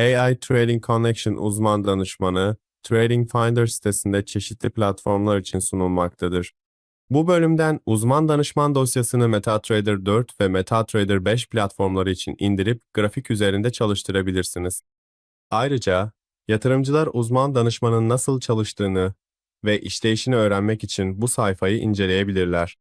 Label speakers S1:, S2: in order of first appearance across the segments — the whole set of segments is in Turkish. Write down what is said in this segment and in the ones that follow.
S1: AI Trading Connection uzman danışmanı, Trading Finder sitesinde çeşitli platformlar için sunulmaktadır. Bu bölümden uzman danışman dosyasını MetaTrader 4 ve MetaTrader 5 platformları için indirip grafik üzerinde çalıştırabilirsiniz. Ayrıca yatırımcılar uzman danışmanın nasıl çalıştığını ve işleyişini öğrenmek için bu sayfayı inceleyebilirler.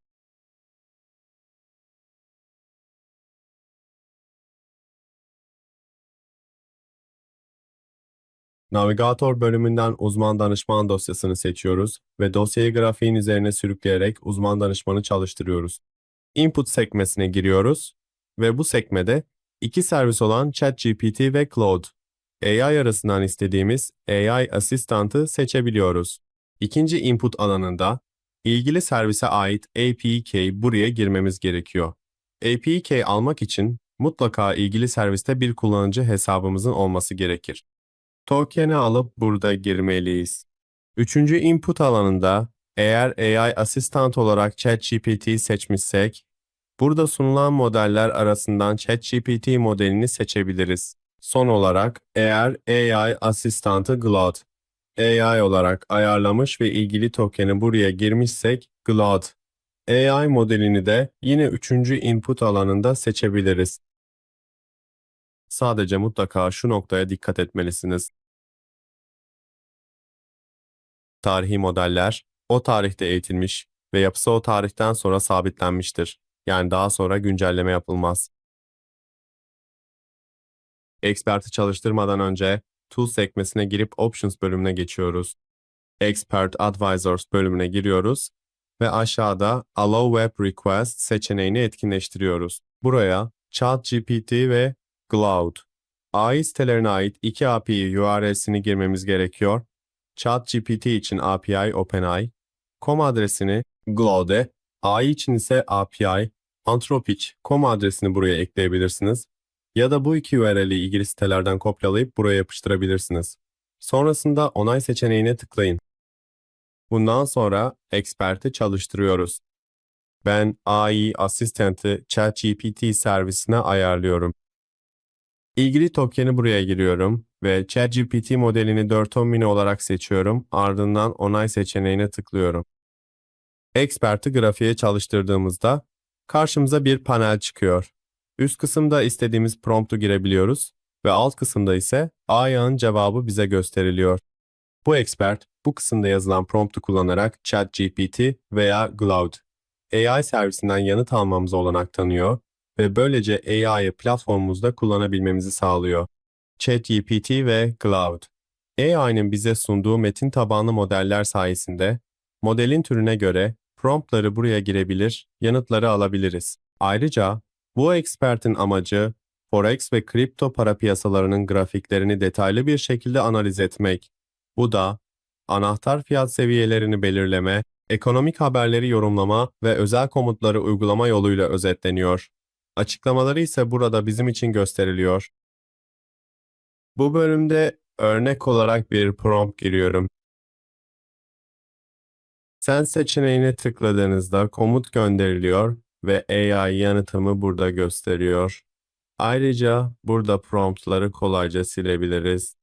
S1: Navigator bölümünden uzman danışman dosyasını seçiyoruz ve dosyayı grafiğin üzerine sürükleyerek uzman danışmanı çalıştırıyoruz. Input sekmesine giriyoruz ve bu sekmede iki servis olan ChatGPT ve Claude, AI arasından istediğimiz AI asistantı seçebiliyoruz. İkinci input alanında ilgili servise ait APK buraya girmemiz gerekiyor. APK almak için mutlaka ilgili serviste bir kullanıcı hesabımızın olması gerekir. Token'i alıp burada girmeliyiz. Üçüncü input alanında eğer AI asistant olarak ChatGPT seçmişsek, burada sunulan modeller arasından ChatGPT modelini seçebiliriz. Son olarak eğer AI asistanı Claude, AI olarak ayarlamış ve ilgili token'i buraya girmişsek Claude, AI modelini de yine üçüncü input alanında seçebiliriz. Sadece mutlaka şu noktaya dikkat etmelisiniz. Tarihi modeller o tarihte eğitilmiş ve yapısı o tarihten sonra sabitlenmiştir. Yani daha sonra güncelleme yapılmaz. Expert'i çalıştırmadan önce Tools sekmesine girip Options bölümüne geçiyoruz. Expert Advisors bölümüne giriyoruz ve aşağıda Allow Web Request seçeneğini etkinleştiriyoruz. Buraya ChatGPT ve Cloud. AI sitelerine ait iki API URL'sini girmemiz gerekiyor. ChatGPT için API OpenAI, com adresini Cloud'e, AI için ise API Anthropic.com adresini buraya ekleyebilirsiniz. Ya da bu iki URL'i ilgili sitelerden kopyalayıp buraya yapıştırabilirsiniz. Sonrasında onay seçeneğine tıklayın. Bundan sonra Expert'i çalıştırıyoruz. Ben AI asistenti ChatGPT servisine ayarlıyorum. İlgili token'i buraya giriyorum ve ChatGPT modelini 410 mini olarak seçiyorum. Ardından onay seçeneğine tıklıyorum. Expert'i grafiğe çalıştırdığımızda karşımıza bir panel çıkıyor. Üst kısımda istediğimiz promptu girebiliyoruz ve alt kısımda ise AI'ın cevabı bize gösteriliyor. Bu expert bu kısımda yazılan promptu kullanarak ChatGPT veya Cloud AI servisinden yanıt almamıza olanak tanıyor ve böylece AI'yı platformumuzda kullanabilmemizi sağlıyor. ChatGPT ve Cloud. AI'nin bize sunduğu metin tabanlı modeller sayesinde modelin türüne göre promptları buraya girebilir, yanıtları alabiliriz. Ayrıca bu expert'in amacı forex ve kripto para piyasalarının grafiklerini detaylı bir şekilde analiz etmek. Bu da anahtar fiyat seviyelerini belirleme, ekonomik haberleri yorumlama ve özel komutları uygulama yoluyla özetleniyor. Açıklamaları ise burada bizim için gösteriliyor. Bu bölümde örnek olarak bir prompt giriyorum. Sen seçeneğine tıkladığınızda komut gönderiliyor ve AI yanıtımı burada gösteriyor. Ayrıca burada promptları kolayca silebiliriz.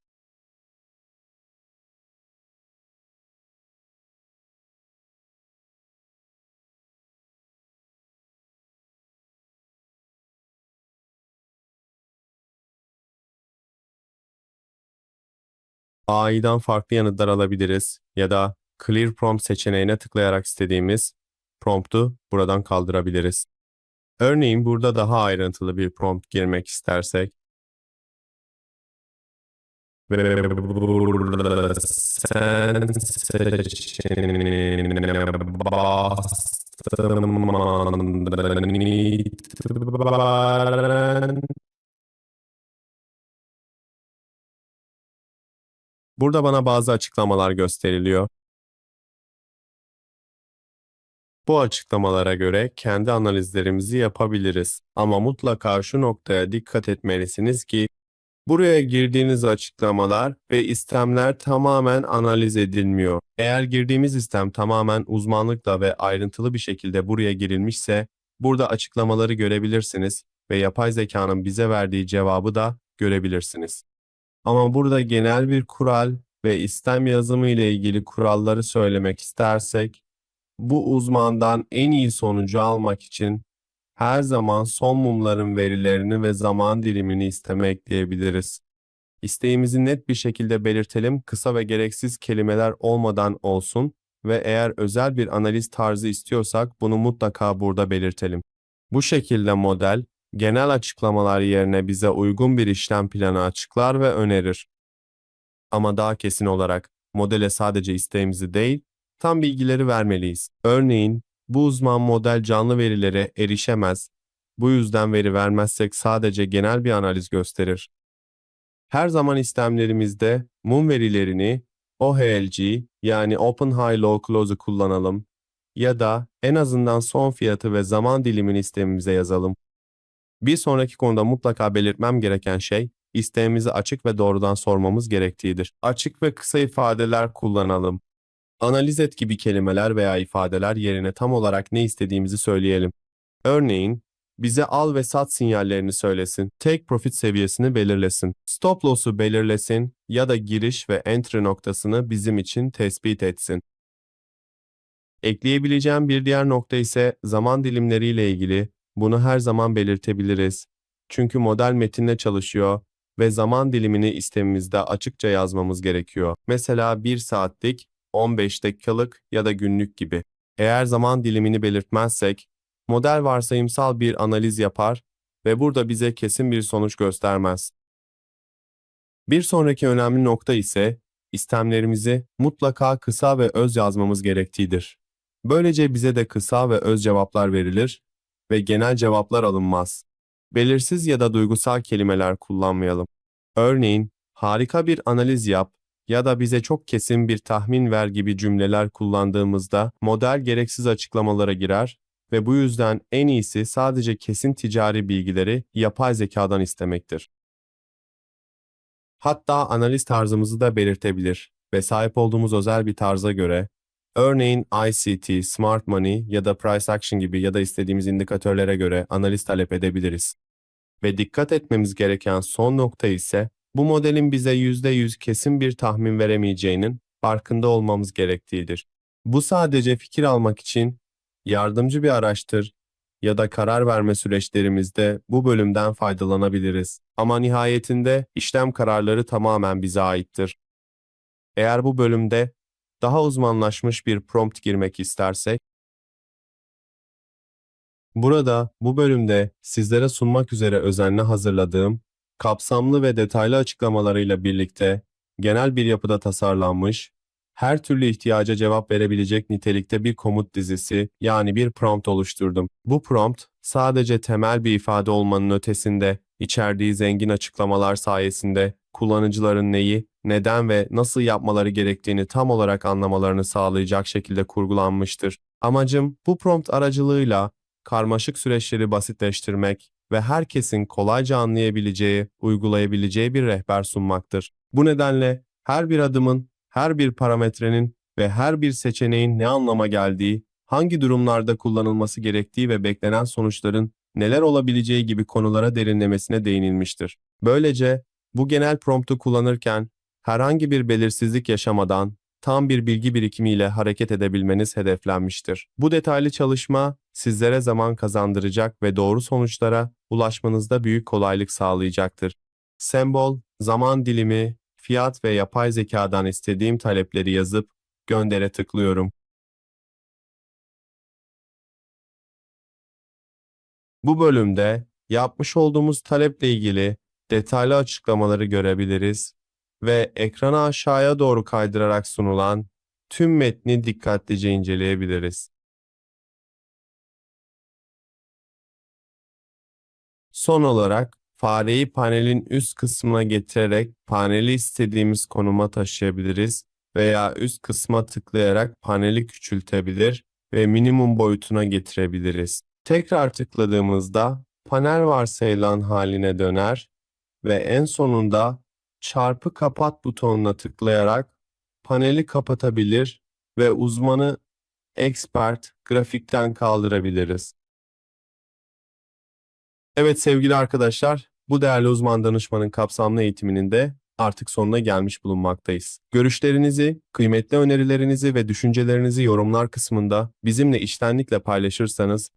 S1: AI'dan farklı yanıtlar alabiliriz ya da Clear Prompt seçeneğine tıklayarak istediğimiz promptu buradan kaldırabiliriz. Örneğin burada daha ayrıntılı bir prompt girmek istersek ve sen seçeneğine bastığım andan itibaren Burada bana bazı açıklamalar gösteriliyor. Bu açıklamalara göre kendi analizlerimizi yapabiliriz. Ama mutlaka şu noktaya dikkat etmelisiniz ki buraya girdiğiniz açıklamalar ve istemler tamamen analiz edilmiyor. Eğer girdiğimiz istem tamamen uzmanlıkla ve ayrıntılı bir şekilde buraya girilmişse burada açıklamaları görebilirsiniz ve yapay zekanın bize verdiği cevabı da görebilirsiniz. Ama burada genel bir kural ve istem yazımı ile ilgili kuralları söylemek istersek, bu uzmandan en iyi sonucu almak için her zaman son mumların verilerini ve zaman dilimini isteme ekleyebiliriz. İsteğimizi net bir şekilde belirtelim, kısa ve gereksiz kelimeler olmadan olsun ve eğer özel bir analiz tarzı istiyorsak bunu mutlaka burada belirtelim. Bu şekilde model, genel açıklamalar yerine bize uygun bir işlem planı açıklar ve önerir. Ama daha kesin olarak modele sadece isteğimizi değil, tam bilgileri vermeliyiz. Örneğin, bu uzman model canlı verilere erişemez. Bu yüzden veri vermezsek sadece genel bir analiz gösterir. Her zaman istemlerimizde mum verilerini OHLG yani Open High Low Close'u kullanalım ya da en azından son fiyatı ve zaman dilimini istemimize yazalım. Bir sonraki konuda mutlaka belirtmem gereken şey, isteğimizi açık ve doğrudan sormamız gerektiğidir. Açık ve kısa ifadeler kullanalım. Analiz et gibi kelimeler veya ifadeler yerine tam olarak ne istediğimizi söyleyelim. Örneğin, bize al ve sat sinyallerini söylesin, take profit seviyesini belirlesin, stop loss'u belirlesin ya da giriş ve entry noktasını bizim için tespit etsin. Ekleyebileceğim bir diğer nokta ise zaman dilimleriyle ilgili bunu her zaman belirtebiliriz. Çünkü model metinle çalışıyor ve zaman dilimini istemimizde açıkça yazmamız gerekiyor. Mesela 1 saatlik, 15 dakikalık ya da günlük gibi. Eğer zaman dilimini belirtmezsek, model varsayımsal bir analiz yapar ve burada bize kesin bir sonuç göstermez. Bir sonraki önemli nokta ise istemlerimizi mutlaka kısa ve öz yazmamız gerektiğidir. Böylece bize de kısa ve öz cevaplar verilir ve genel cevaplar alınmaz. Belirsiz ya da duygusal kelimeler kullanmayalım. Örneğin, harika bir analiz yap ya da bize çok kesin bir tahmin ver gibi cümleler kullandığımızda model gereksiz açıklamalara girer ve bu yüzden en iyisi sadece kesin ticari bilgileri yapay zekadan istemektir. Hatta analiz tarzımızı da belirtebilir ve sahip olduğumuz özel bir tarza göre Örneğin ICT, Smart Money ya da Price Action gibi ya da istediğimiz indikatörlere göre analiz talep edebiliriz. Ve dikkat etmemiz gereken son nokta ise bu modelin bize %100 kesin bir tahmin veremeyeceğinin farkında olmamız gerektiğidir. Bu sadece fikir almak için yardımcı bir araçtır ya da karar verme süreçlerimizde bu bölümden faydalanabiliriz. Ama nihayetinde işlem kararları tamamen bize aittir. Eğer bu bölümde daha uzmanlaşmış bir prompt girmek istersek, burada bu bölümde sizlere sunmak üzere özenle hazırladığım, kapsamlı ve detaylı açıklamalarıyla birlikte genel bir yapıda tasarlanmış, her türlü ihtiyaca cevap verebilecek nitelikte bir komut dizisi yani bir prompt oluşturdum. Bu prompt sadece temel bir ifade olmanın ötesinde içerdiği zengin açıklamalar sayesinde kullanıcıların neyi, neden ve nasıl yapmaları gerektiğini tam olarak anlamalarını sağlayacak şekilde kurgulanmıştır. Amacım bu prompt aracılığıyla karmaşık süreçleri basitleştirmek ve herkesin kolayca anlayabileceği, uygulayabileceği bir rehber sunmaktır. Bu nedenle her bir adımın, her bir parametrenin ve her bir seçeneğin ne anlama geldiği, hangi durumlarda kullanılması gerektiği ve beklenen sonuçların neler olabileceği gibi konulara derinlemesine değinilmiştir. Böylece bu genel promptu kullanırken herhangi bir belirsizlik yaşamadan tam bir bilgi birikimiyle hareket edebilmeniz hedeflenmiştir. Bu detaylı çalışma sizlere zaman kazandıracak ve doğru sonuçlara ulaşmanızda büyük kolaylık sağlayacaktır. Sembol, zaman dilimi, fiyat ve yapay zekadan istediğim talepleri yazıp göndere tıklıyorum. Bu bölümde yapmış olduğumuz taleple ilgili detaylı açıklamaları görebiliriz ve ekranı aşağıya doğru kaydırarak sunulan tüm metni dikkatlice inceleyebiliriz. Son olarak fareyi panelin üst kısmına getirerek paneli istediğimiz konuma taşıyabiliriz veya üst kısma tıklayarak paneli küçültebilir ve minimum boyutuna getirebiliriz. Tekrar tıkladığımızda panel varsayılan haline döner ve en sonunda çarpı kapat butonuna tıklayarak paneli kapatabilir ve uzmanı expert grafikten kaldırabiliriz. Evet sevgili arkadaşlar, bu değerli uzman danışmanın kapsamlı eğitiminin de artık sonuna gelmiş bulunmaktayız. Görüşlerinizi, kıymetli önerilerinizi ve düşüncelerinizi yorumlar kısmında bizimle içtenlikle paylaşırsanız